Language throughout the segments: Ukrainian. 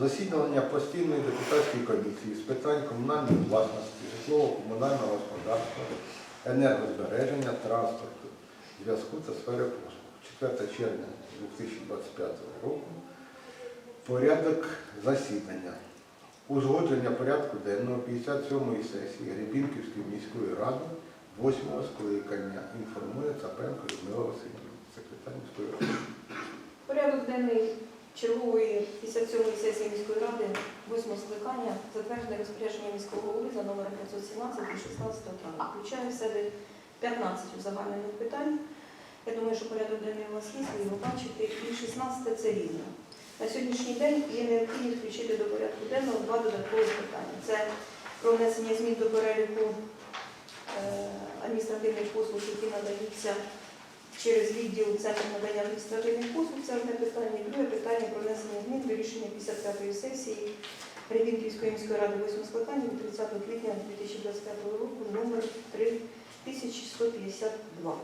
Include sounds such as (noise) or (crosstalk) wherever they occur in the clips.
Засідання постійної депутатської комісії з питань комунальної власності, житлово-комунального господарства, енергозбереження, транспорту, зв'язку та сфери послуг. 4 червня 2025 року. Порядок засідання. Узгодження порядку денного 57-ї сесії Гребінківської міської ради 8-го скликання. Інформує Цапенко Людмила Васильівна, секретар міської ради. Порядок денний чергової 57-ї сесії міської ради 8 скликання затверджене розпорядження міського голови за номером 517 від 16 травня. Включає в себе 15 узагальнених питань. Я думаю, що порядок денний у вас є, ви його бачите. І 16 це різне. На сьогоднішній день є необхідність включити до порядку денного два додаткові питання. Це про внесення змін до переліку е, адміністративних послуг, які надаються через відділ Центру надання адміністративних послуг. Це одне питання. Друге питання про внесення змін до рішення 55-ї сесії Рівінківської міської ради 8 скликання 30 квітня 2025 року номер 3152.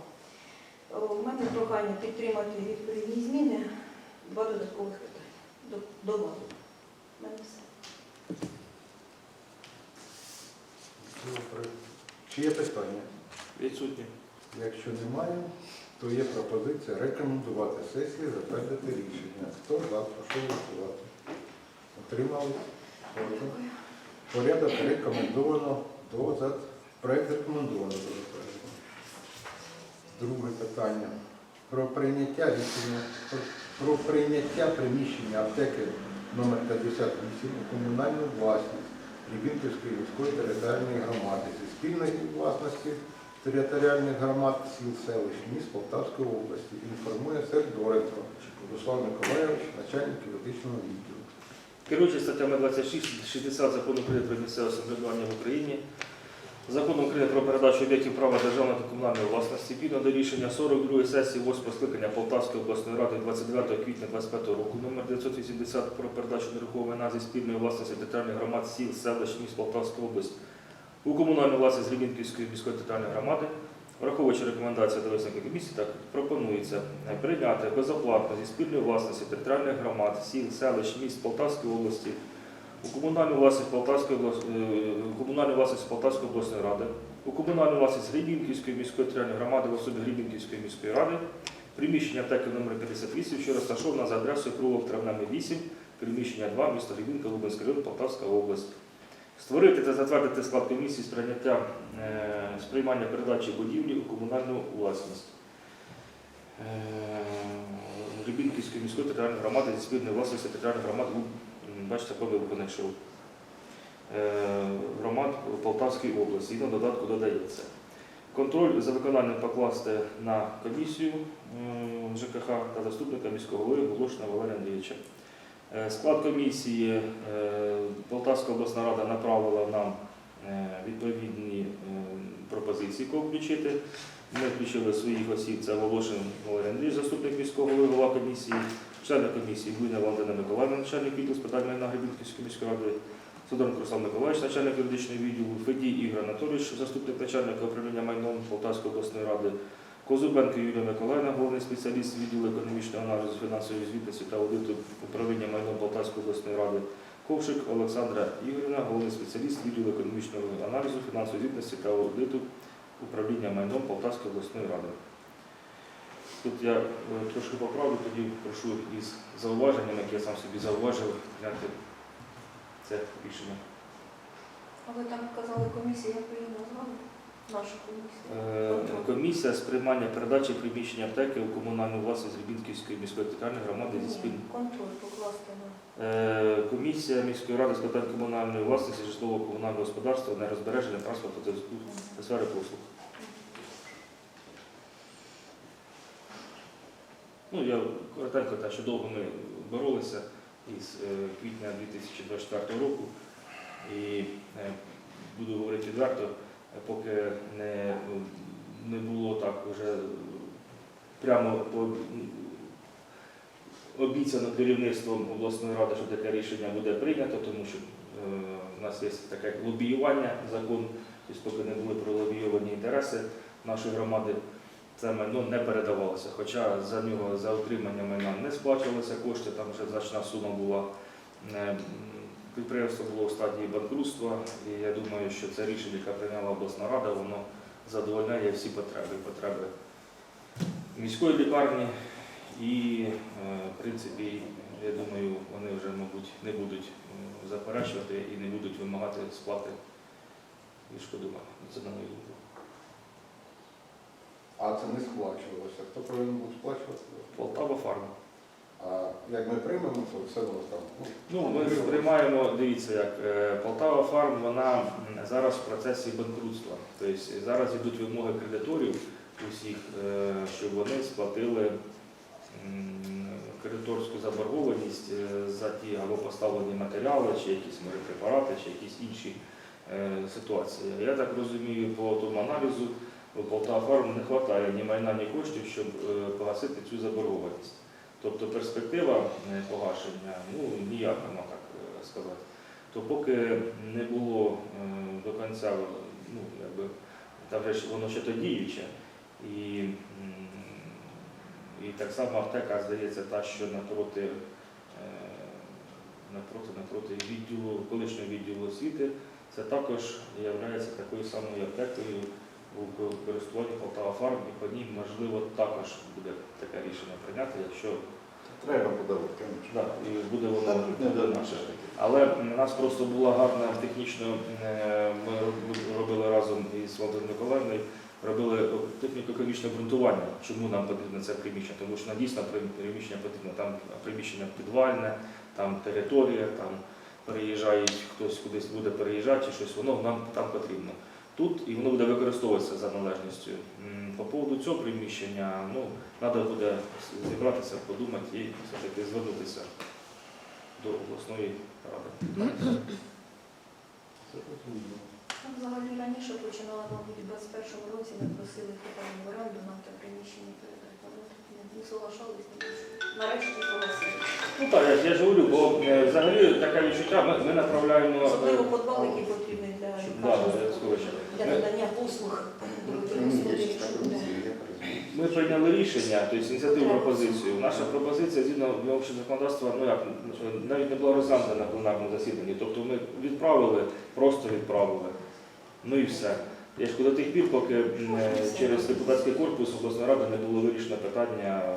У мене прохання підтримати відповідні зміни. Два додаткових питання. До, до. У мене все. Добре. Чи є питання? Відсутні. Якщо немає, то є пропозиція рекомендувати сесії затвердити рішення. Хто за, прошу голосувати. Отримали? Порядок рекомендовано до зат... проект рекомендовано до затвердження. Друге питання. Про прийняття рішення про, прийняття приміщення аптеки номер 58 у комунальну власність Рівінківської міської територіальної громади зі спільної власності територіальних громад сіл селищ міст Полтавської області. Інформує Сердоренко Руслан Миколайович, начальник юридичного відділу. Керуючись статтями 26-60 закону України про місцеве самоврядування в Україні, закону України про передачу об'єктів права державної та комунальної власності, відповідно до рішення 42 сесії 8 скликання Полтавської обласної ради 29 квітня 25 року номер 980 про передачу нерухомої назви спільної власності територіальних громад сіл, селищ, міст Полтавської області у комунальну власність Рівненківської міської територіальної громади, враховуючи рекомендації до висновку комісії, так пропонується е, прийняти безоплатно зі спільної власності територіальних громад, сіл, селищ, міст Полтавської області, у комунальну власність Полтавської облас- е, комунальну власність Полтавської обласної ради, у комунальну власність Гребінківської міської територіальної громади в особі Гребінківської міської ради, приміщення аптеки номер 58, що розташована за адресою провулок Травневий 8, приміщення 2, місто Гребінка, Лубенський район, Полтавська область. Створити та затвердити склад комісії з прийняття е, з приймання передачі будівлі у комунальну власність. Е, Рибінківської міської територіальної громади зі спільної власності територіальних громад, бачите, помилку знайшов. Е, Громад Полтавської області. І на додатку додається. Контроль за виконанням покласти на комісію ЖКХ та заступника міського голови Волошина Валерія Андрійовича. Е, Склад комісії е, Полтавська обласна рада направила нам е, відповідні пропозиції, кого включити. Ми включили своїх осіб, це Волошин Валерій Андрійович, заступник міського голова комісії, члени комісії Буйна Валентина Миколаївна, начальник відділу з питань майна Гребінківської міської ради, Сидоренко Руслан Миколаївич, начальник юридичного відділу, Федій Ігор Анатолійович, заступник начальника управління майном Полтавської обласної ради, Козубенко Юлія Миколаївна, головний спеціаліст відділу економічного аналізу фінансової звітності та аудиту управління майном Полтавської обласної ради, Ковшик Олександра Ігорівна, головний спеціаліст відділу економічного аналізу фінансової звітності та аудиту управління майном Полтавської обласної ради. Тут я е, трошки поправлю, тоді прошу із зауваженням, які я сам собі зауважив, зняти це рішення. А ви там казали комісія, як ви її назвали? Наша комісія. Е, Комісія з приймання передачі приміщення аптеки у комунальну власність Рібінківської міської територіальної громади зі Ні, спільним. Контроль покласти на. Е, Комісія міської ради з питань комунальної власності, житлового комунального господарства, нерозбереження, транспорту та сфери послуг. Ну, я коротенько, те, що довго ми боролися із е, квітня 2024 року. І буду говорити відверто, поки не, не було так вже прямо обіцяно керівництвом обласної ради, що таке рішення буде прийнято, тому що е, в нас є таке лобіювання закон, тобто поки не були пролобійовані інтереси нашої громади, це майно не передавалося. Хоча за нього за отримання майна не сплачувалися кошти, там вже значна сума була. Е, Підприємство було в стадії банкрутства, і я думаю, що це рішення, яке прийняла обласна рада, воно задовольняє всі потреби, потреби міської лікарні. І, е, в принципі, я думаю, вони вже, мабуть, не будуть заперечувати і не будуть вимагати сплати відшкодування. Це на мою думку. А це не сплачувалося. Хто повинен був сплачувати? Полтава фарма. А як ми приймемо, то все воно там. Ну, ми приймаємо, дивіться, як е, Полтава Фарм, вона зараз в процесі банкрутства. Тобто зараз йдуть вимоги кредиторів усіх, е, щоб вони сплатили кредиторську заборгованість е, за ті або поставлені матеріали, чи якісь морепрепарати, чи якісь інші ситуації. Я так розумію, по тому аналізу Полтава Фарм не вистачає ні майна, ні коштів, щоб погасити цю заборгованість. Тобто перспектива е, погашення ну, ніяк, можна так е, сказати. То поки не було е, до кінця, ну, якби, там вже воно ще то діюче. І, і так само аптека, здається, та, що напроти, напроти, напроти відділу, колишнього відділу освіти, це також є такою самою аптекою у користуванні Полтава Фарм, і по ній, можливо, також буде таке рішення прийняти, якщо Треба подавати, да, і буде воно не до наше. Але у нас просто була гарна технічно, е, ми робили разом із Валентиною Миколаївною, робили техніко-економічне обґрунтування, чому нам потрібно це приміщення, тому що нам дійсно приміщення потрібно, там приміщення підвальне, там територія, там переїжджають, хтось кудись буде переїжджати чи щось, воно нам там потрібно. Тут і воно буде використовуватися за належністю. По поводу цього приміщення, ну, треба буде зібратися, подумати і все-таки звернутися до обласної ради. Там взагалі раніше починала, мабуть, у 21-му році ми просили питання в оренду нам те приміщення передати. але не- Не соглашались, тому що нарешті согласилися. Ну так, я, ж- я ж говорю, бо е, взагалі таке відчуття, ми, ми направляємо. е, Особливо подвал, який потрібний для Да, лікарні, я скажу. для надання послуг. Ми прийняли рішення, тобто ініціативу пропозицію. Наша пропозиція згідно общого законодавства, ну як навіть не була розглянута на пленарному засіданні. Тобто ми відправили, просто відправили. Ну і все. Я ж до тих пір, поки м, е, через депутатський корпус обласної ради не було вирішено питання, е,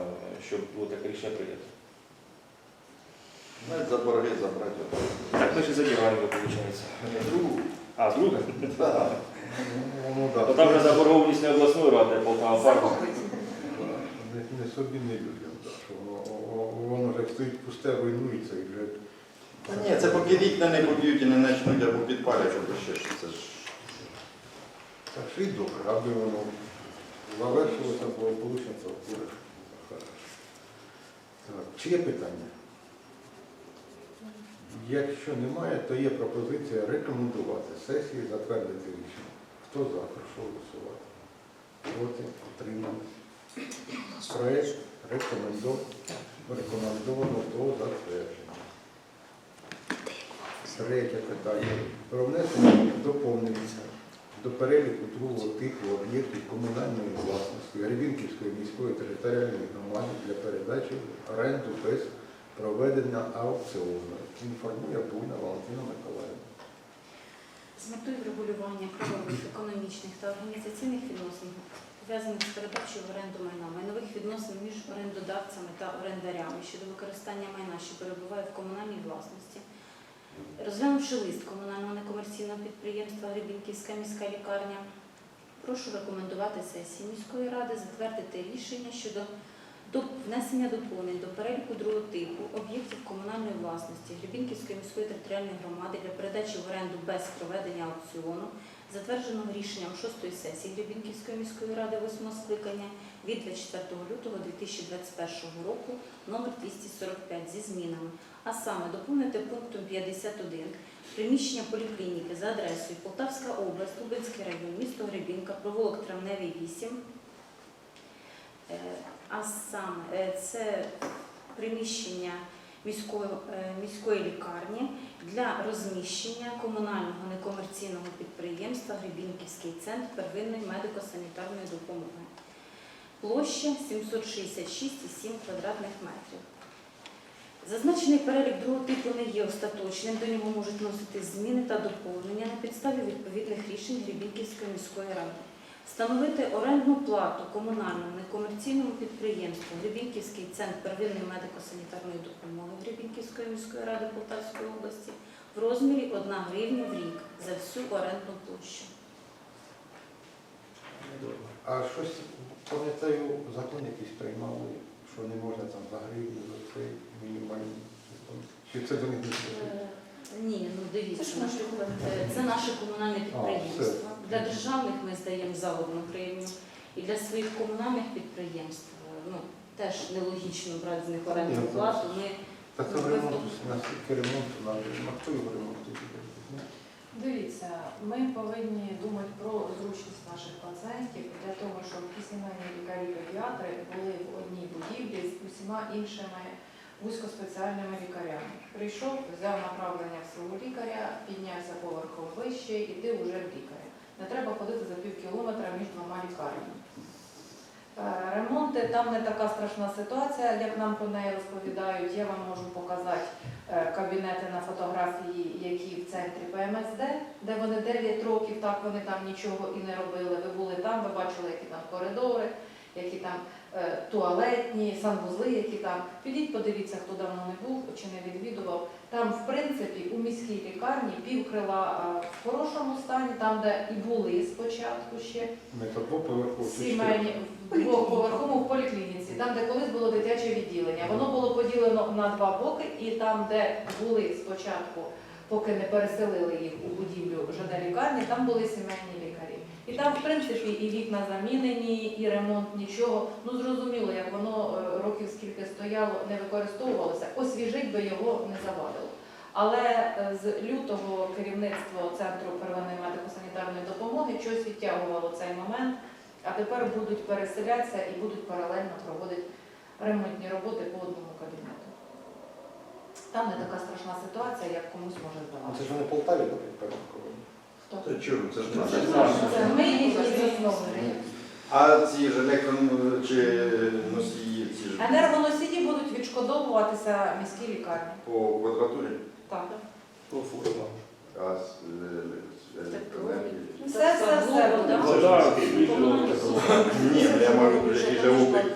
щоб було таке рішення прийнято. Навіть за борги забрати. Так ми і забігаємо, виходить. Другу. А, друге? Так. Ну, да. То там вже заборгованість не обласної ради, а Полтава фарма. Не, собі, не людям, що воно, воно вже стоїть пусте, руйнується і вже. Та ні, це поки вікна не поб'ють і не почнуть або підпалять, або ще щось. Це ж Так що і добре, аби воно завершилося, бо вийшло, це буде хорошо. Так, чи є питання? Якщо немає, то є пропозиція рекомендувати сесії затвердити рішення. Хто за, прошу голосувати. Проти. Проект рекомендовано, рекомендовано до затвердження. Третє питання. Про внесення доповнення до переліку другого типу об'єктів комунальної власності Гребінківської міської територіальної громади для передачі оренду без проведення аукціону. Інформує Буйна Валентина Миколаївна. З метою врегулювання правових, економічних та організаційних відносин, пов'язаних з передачею в оренду майна, майнових відносин між орендодавцями та орендарями щодо використання майна, що перебуває в комунальній власності, розглянувши лист комунального некомерційного підприємства Гребінківська міська лікарня, прошу рекомендувати сесії міської ради затвердити рішення щодо внесення доповнень до переліку другого типу об'єктів комунальної власності Гребінківської міської територіальної громади для передачі в оренду без проведення аукціону, затвердженого рішенням 6-ї сесії Гребінківської міської ради 8 скликання від 24 лютого 2021 року номер 245 зі змінами, а саме доповнити пунктом 51 приміщення поліклініки за адресою Полтавська область, Лубенський район, місто Гребінка, провулок Травневий 8, Е, а саме е, це приміщення міської, е, міської лікарні для розміщення комунального некомерційного підприємства Гребінківський центр первинної медико-санітарної допомоги. Площа 766,7 квадратних метрів. Зазначений перелік другого типу не є остаточним, до нього можуть вносити зміни та доповнення на підставі відповідних рішень Гребінківської міської ради. Встановити орендну плату комунальному некомерційному підприємству Гребінківський центр первинної медико-санітарної допомоги Гребінківської міської ради Полтавської області в розмірі 1 гривня в рік за всю орендну площу. А щось, пам'ятаю, закон якийсь приймали, що не можна там за гривню за цей мінімальний. Чи це до не? Е, Ні, ну дивіться, Це ж наші Е, це наше комунальне підприємство. Для державних ми здаємо за одну гривню. І для своїх комунальних підприємств е, ну, теж нелогічно брати з них орендну ну, плату. Ми Та це в ремонту, наскільки ремонту хто його ремонтує? Дивіться, ми повинні думати про зручність наших пацієнтів для того, щоб і сімейні лікарі-педіатри були в одній будівлі з усіма іншими вузькоспеціальними лікарями. Прийшов, взяв направлення в свого лікаря, піднявся поверхом вище, і вже в лікаря. Не треба ходити за пів кілометра між двома лікарнями. Е, Ремонти там не така страшна ситуація, як нам про неї розповідають. Я вам можу показати е, кабінети на фотографії, які в центрі ПМСД, де вони 9 років, так вони там нічого і не робили. Ви були там, ви бачили, які там коридори, які там туалетні, санвузли, які там. Підіть, подивіться, хто давно не був чи не відвідував. Там, в принципі, у міській лікарні півкрила е, в хорошому стані, там, де і були спочатку ще Не то поверху, сімейні в двохповерховому в поліклініці, там, де колись було дитяче відділення. Воно було поділено на два боки, і там, де були спочатку, поки не переселили їх у будівлю ЖД лікарні, там були сімейні лікарі. І там, в принципі, і вікна замінені, і ремонт нічого. Ну зрозуміло, як воно е, років скільки стояло, не використовувалося, освіжить би його не завадило. Але е, з лютого керівництво Центру первинної медико-санітарної допомоги щось відтягувало цей момент. А тепер будуть переселятися і будуть паралельно проводити ремонтні роботи по одному кабінету. Там не така страшна ситуація, як комусь може Це ж вони в Полтаві так перековані. Хто? Та чого, це ж Це наше. Це ми їх і засновники. А ці ж електрон чи носії, ці ж Енергоносії будуть відшкодовуватися міській лікарні. по квадратурі, Так. По фурам. а з е, електроенергії. Все, все, все. Вода. Вода. Ні, ну я маю які живуть.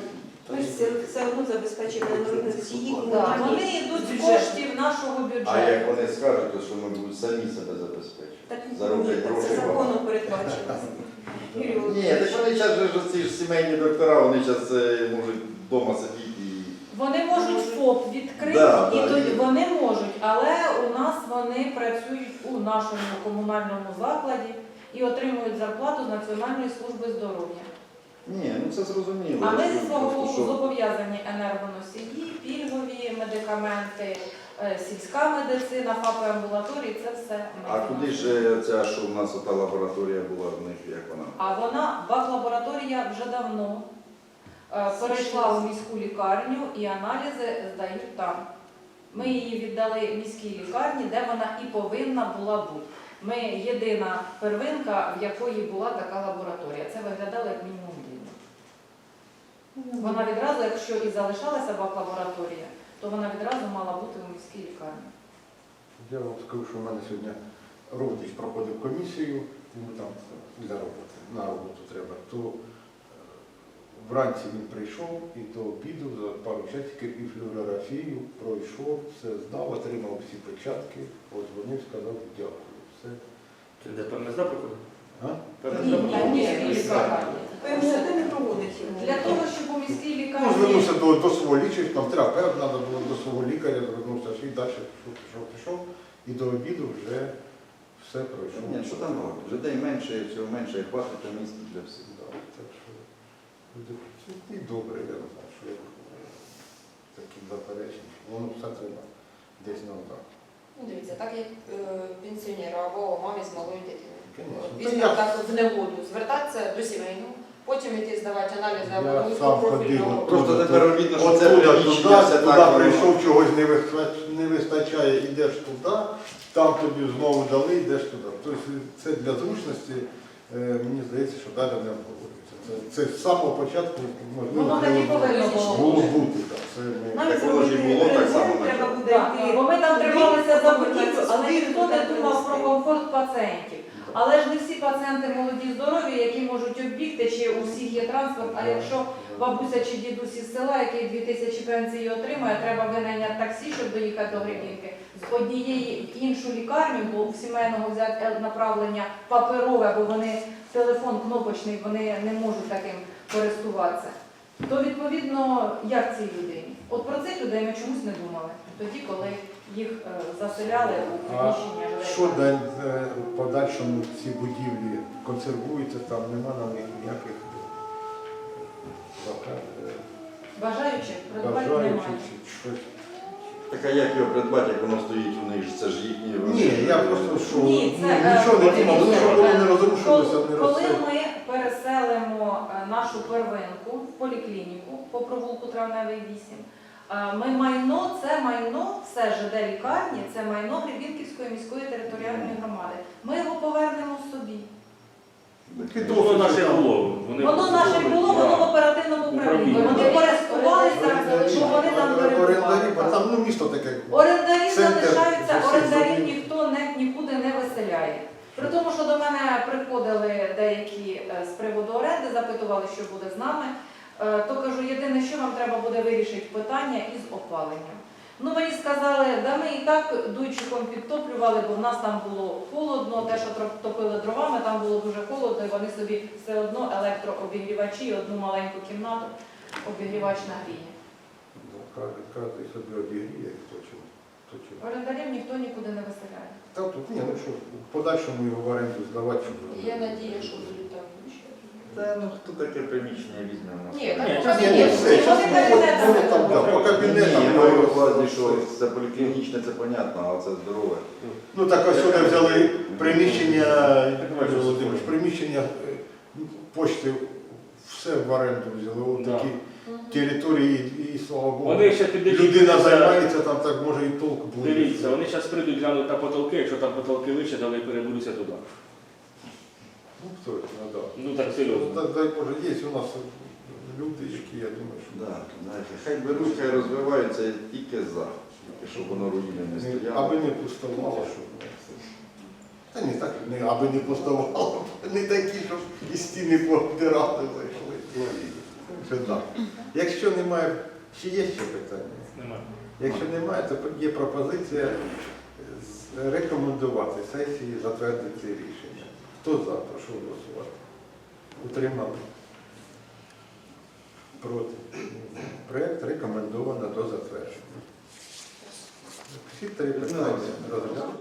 Ми ж все, все одно забезпечуємо енергоносії Да. Вони йдуть з коштів нашого А бюджету. як вони скажуть, то що ми будемо самі себе забезпечувати. Так Зароблять це гроші. законом передбачено. (laughs) Юрій Ні, Володимирович. так вони зараз же ці ж сімейні доктора, вони зараз можуть вдома сидіти і. Вони можуть ФОП відкрити, Да, і тоді і- вони можуть, але у нас вони працюють у нашому комунальному закладі і отримують зарплату з Національної служби здоров'я. Ні, ну це зрозуміло. А ми зі свого боку що- зобов'язані енергоносії, пільгові медикаменти, е, сільська медицина, ФАПи амбулаторії, це все ми. А куди ж е, ця, що в нас ота лабораторія була в них, як вона? А вона, бак-лабораторія вже давно е, перейшла у міську лікарню і аналізи здають там. Ми її віддали міській лікарні, де вона і повинна була бути. Ми єдина первинка, в якої була така лабораторія. Це виглядало як мінімум. Вона відразу, якщо і залишалася бак-лабораторія, то вона відразу мала бути у міській лікарні. Я вам скажу, що в мене сьогодні родич проходив комісію, йому там для роботи, на роботу треба, то е, вранці він прийшов і до обіду за пару часиків і флюорографію пройшов, все здав, отримав всі печатки, подзвонив, сказав дякую. Все. Це де ПМСД проходить? А? Ні, ні, ні, лікарня. ПМСД не проводить його. Для того, щоб у міській Ну, лікарні звернувся до, до свого лікаря, там терапевт треба було до свого лікаря, звернувся і далі пішов, пішов, пішов, і до обіду вже все пройшов. Ні, що там робить? Людей менше, і всього менше, і хватить та місця для всіх. Да, так що люди працюють. І добре, я не знаю, що я такі заперечення. Воно все треба десь на удар. Ну, дивіться, так як е, пенсіонеру або мамі з малою дитиною. Візьмемо так в негоду, звертатися до сімейного, потім йти здавати аналізи або Я до сам вузькопрофільного. ходив, Просто Туди, тепер видно, що це Оттуда туди, все туди так. воно- прийшов, чогось не вистачає, не вистачає, йдеш туди, там тобі знову дали, йдеш туди. Тобто це для зручності, е, мені здається, що далі не обговорюється. Це, це з самого початку можливо воно так і було- повинно було було бути. так. Це ми- Навіть ж і зробити було так само треба буде Так, йти. бо ми там трималися за будівлю, але ніхто не думав про комфорт пацієнтів. Але ж не всі пацієнти молоді здорові, які можуть оббігти, чи у всіх є транспорт. А якщо бабуся чи дідусь із села, який 2000 пенсії отримує, треба винайняти таксі, щоб доїхати до Гребінки, з однієї в іншу лікарню, бо у сімейного взяти е, направлення паперове, бо вони телефон кнопочний, вони не можуть таким користуватися. То відповідно, як цій людині? От про цих людей ми чомусь не думали. Тоді, коли їх е, заселяли у А приміщення Що жилетів. далі е, в подальшому ці будівлі консервуються, там нема на них ніяких е, Бажаючих придбати бажаючих немає. чи щось. Так а як його придбати, як воно стоїть у них? Це ж їхні. Ні, я просто що Ні, ну, це, е, нічого не думав, дивіться, щоб воно е, не розрушилося, Коли, не коли ми переселимо е, нашу первинку в поліклініку по провулку Травневий 8, е, ми майно, це майно, все ЖД лікарні, це майно Гребінківської міської територіальної громади. Ми його повернемо собі. Воно наше було. Вони Воно наше було, воно в оперативному управлінні. Вони користувалися, що вони там перебували. ну, місто таке. Орендарі залишаються, усіх орендарів ніхто не, нікуди не виселяє. При тому, що до мене приходили деякі е, з приводу оренди, запитували, що буде з нами, е, то кажу, єдине, що вам треба буде вирішити питання із опаленням. Ну мені сказали, да ми і так дуйчиком підтоплювали, бо в нас там було холодно, те, що топили дровами, там було дуже холодно, і вони собі все одно електрообігрівачі, і одну маленьку кімнату обігрівач нагріє. Ну, Кожен собі обігріє, хто чим. Орендарів ніхто нікуди не виселяє. Та тут ні, ну що, в подальшому його в оренду здавати. Я надію, що будуть. Та ну хто таке приміщення візьме в нас? Ні, так Ні, щас Ні, все, вони кабінетами вони там, да, по кабінетам. Ні, я маю на увазі, що це поліклінічне, це понятно, а це здорове. Ну так ось сюди взяли приміщення, Володимирович, приміщення е, почти все в оренду взяли. Ось Да. такі території і, і слава Богу. Вони ще підійдуть. Людина займається там, так може і толк буде. Дивіться, вони зараз прийдуть глянуть на потолки, якщо там потолки вище, то вони перебудуться туди. Ну, точно, да. Ну так Ну, серйозно. дай, Боже, є у нас люди, які, я думаю, що Да, знаєте, хай беруть, хай розвиваються я тільки за. Тільки щоб воно руїни не не- стояло. аби не пустувало, щоб не це. Та ні, так, не, аби не пустувало, (laughs) не такі, щоб і стіни повдирали, зайшли. Це так. Якщо немає, чи є ще питання? Немає. Якщо немає, то є пропозиція з- рекомендувати сесії затвердити рішення. Хто за, прошу голосувати. Утримали? Проти? Проєкт рекомендовано до затвердження. Всі три питання розглянули.